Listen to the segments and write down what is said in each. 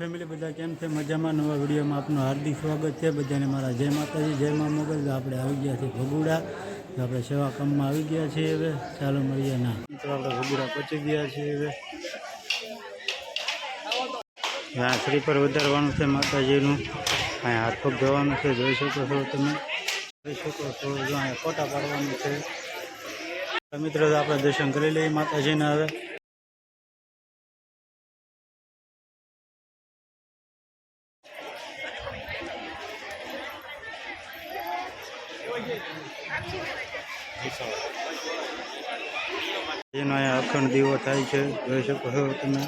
Family બધા કેમ છે? મજામાં? નવા વિડીયોમાં આપનું હાર્દિક સ્વાગત છે. બધાને મારા જય માતાજી, જય મા મોગલ. આપણે આવી ગયા છીએ ભગુડા. આપણે સેવા કામમાં આવી ગયા છીએ હવે. ચાલો મળીએ ના. તો આપણે ભગુડા પહોંચી ગયા છીએ હવે. આ સ્ત્રી પર વધારવાનું છે માતાજીનું. અહીંયા હાથ પગ ધોવાનું છે. જોઈ શકો છો તમે. જોઈ શકો છો. જો અહીંયા ફોટા પાડવાનું છે. મિત્રો આપણે દર્શન કરી લઈએ માતાજીના હવે. એનો અહીંયા અખંડ દીવો થાય છે. જોઈ શકો છો તમે.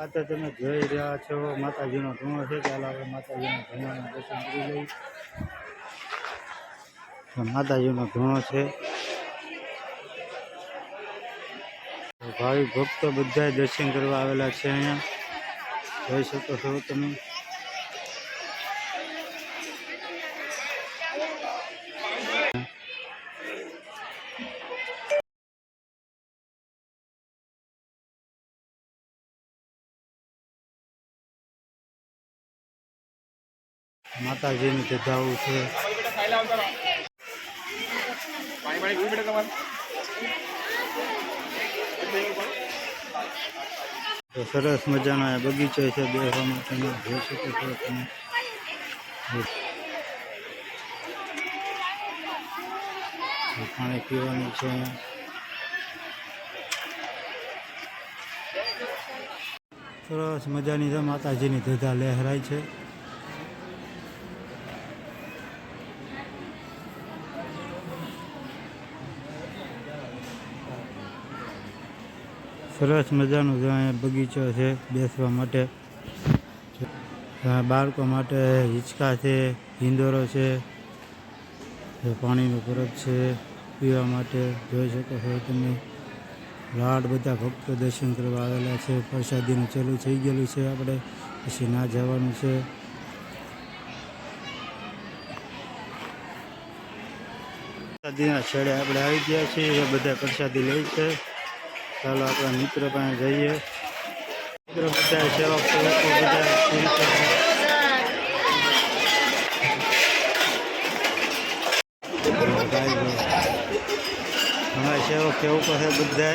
આ તમે જોઈ રહ્યા છો. માતાજીનો ધૂણો છે ચાલો આપણે માતાજીના ધૂણાના દર્શન કરી લઈ માતાજીનો ધૂણો છે. ભાવિક ભક્તો બધા દર્શન કરવા આવેલા છે અહીંયા. જોઈ શકો છો તમે. માતાજીની જગાવું છે. તો સરસ મજાનો બગીચો છે બેસવા માટેનો. જોઈ શકો છો તમે. પાણી પીવાનું છે. સરસ મજાની છે માતાજીની ધજા લહેરાય છે. સરસ મજાનો જો અહીંયા બગીચો છે બેસવા માટે. બાળકો માટે હિંચકા છે, હિંદોરો છે પાણીનો પરબ છે, પીવા માટે જોઈ શકો છો તમે. લાડ બધા ભક્તો દર્શન કરવા આવેલા છે, પ્રસાદીનું ચાલુ થઈ ગયેલું છે આપણે. પછી ના જવાનું છે. પ્રસાદીના છેડે આપણે આવી ગયા છીએ બધા પ્રસાદી લઈ છે. ચાલો આપણા મિત્ર પાસે જઈએ. મિત્ર બધા સેવક સેવકો બધા. અમારા સેવક સેવકો છે બધા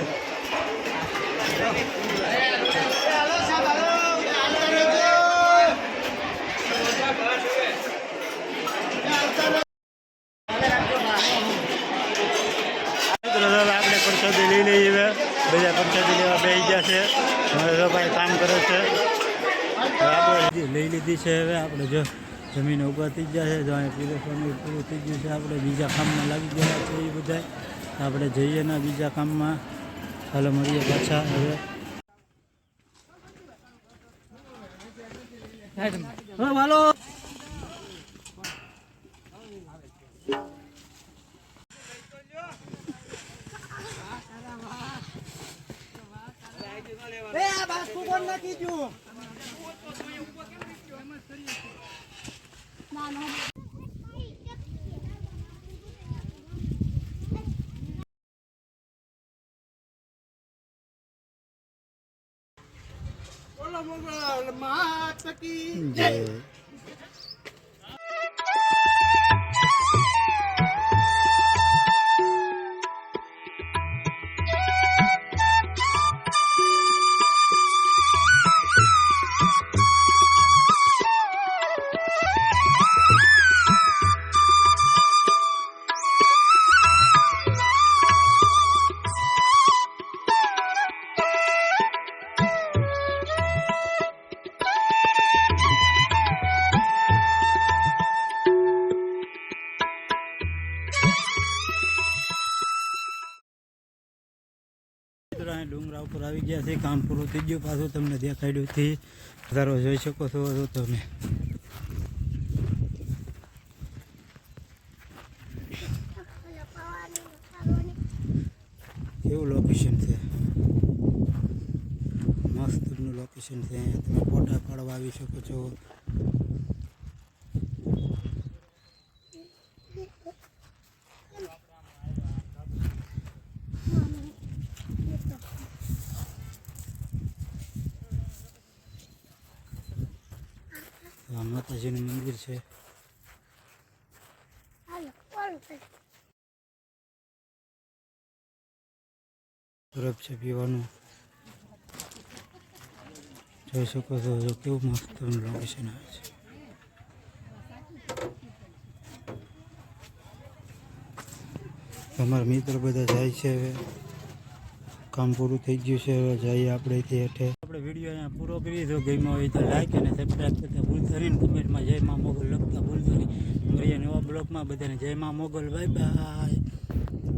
મિત્રો હવે આપણે પ્રસાદી લઈ લઈએ હવે બધા પ્રસાદી લેવા બેસી ગયા છે હવે તો ભાઈ કામ કરે છે. લઈ લીધી છે હવે આપણે જો જમીન ઊભા થઈ જશે છે જો પીરેસવાનું પૂરું થઈ ગયું છે આપણે બીજા કામમાં લાગી ગયા છે એ બધા આપણે જઈએ ને બીજા કામમાં. ચાલો મળીએ પાછા હવે. હાલો. નાખી ગયું માત કી જય. મિત્રો ડુંગરા ઉપર આવી ગયા છે, કામ પૂરું થઈ ગયું પાછું તમને દેખાડ્યું થી વધારો જોઈ શકો છો તમે. કેવું લોકેશન છે? મસ્તનું લોકેશન છે. અહીંયા તમે ફોટા પાડવા આવી શકો છો. આ માતાજીનું મંદિર છે. બરફ છે પીવાનું. જોઈ શકો છો જો કેવું મસ્ત લોકેશન આવે છે. અમારા મિત્રો બધા જાય છે. હવે કામ પૂરું થઈ ગયું છે. હવે જઈએ આપણે ત્યાં હેઠે. આપણે વીડિયો અહીંયા પૂરો કરી તો ગમ્યો હોય તો લાઈક અને સબસ્ક્રાઈબ કરતા ભૂલ નહીં. કમેન્ટમાં જય માં મોગલ લખતા ભૂલ નહીં. મળીએ નવા બ્લોગમાં. બધાને જય માં મોગલ. Bye bye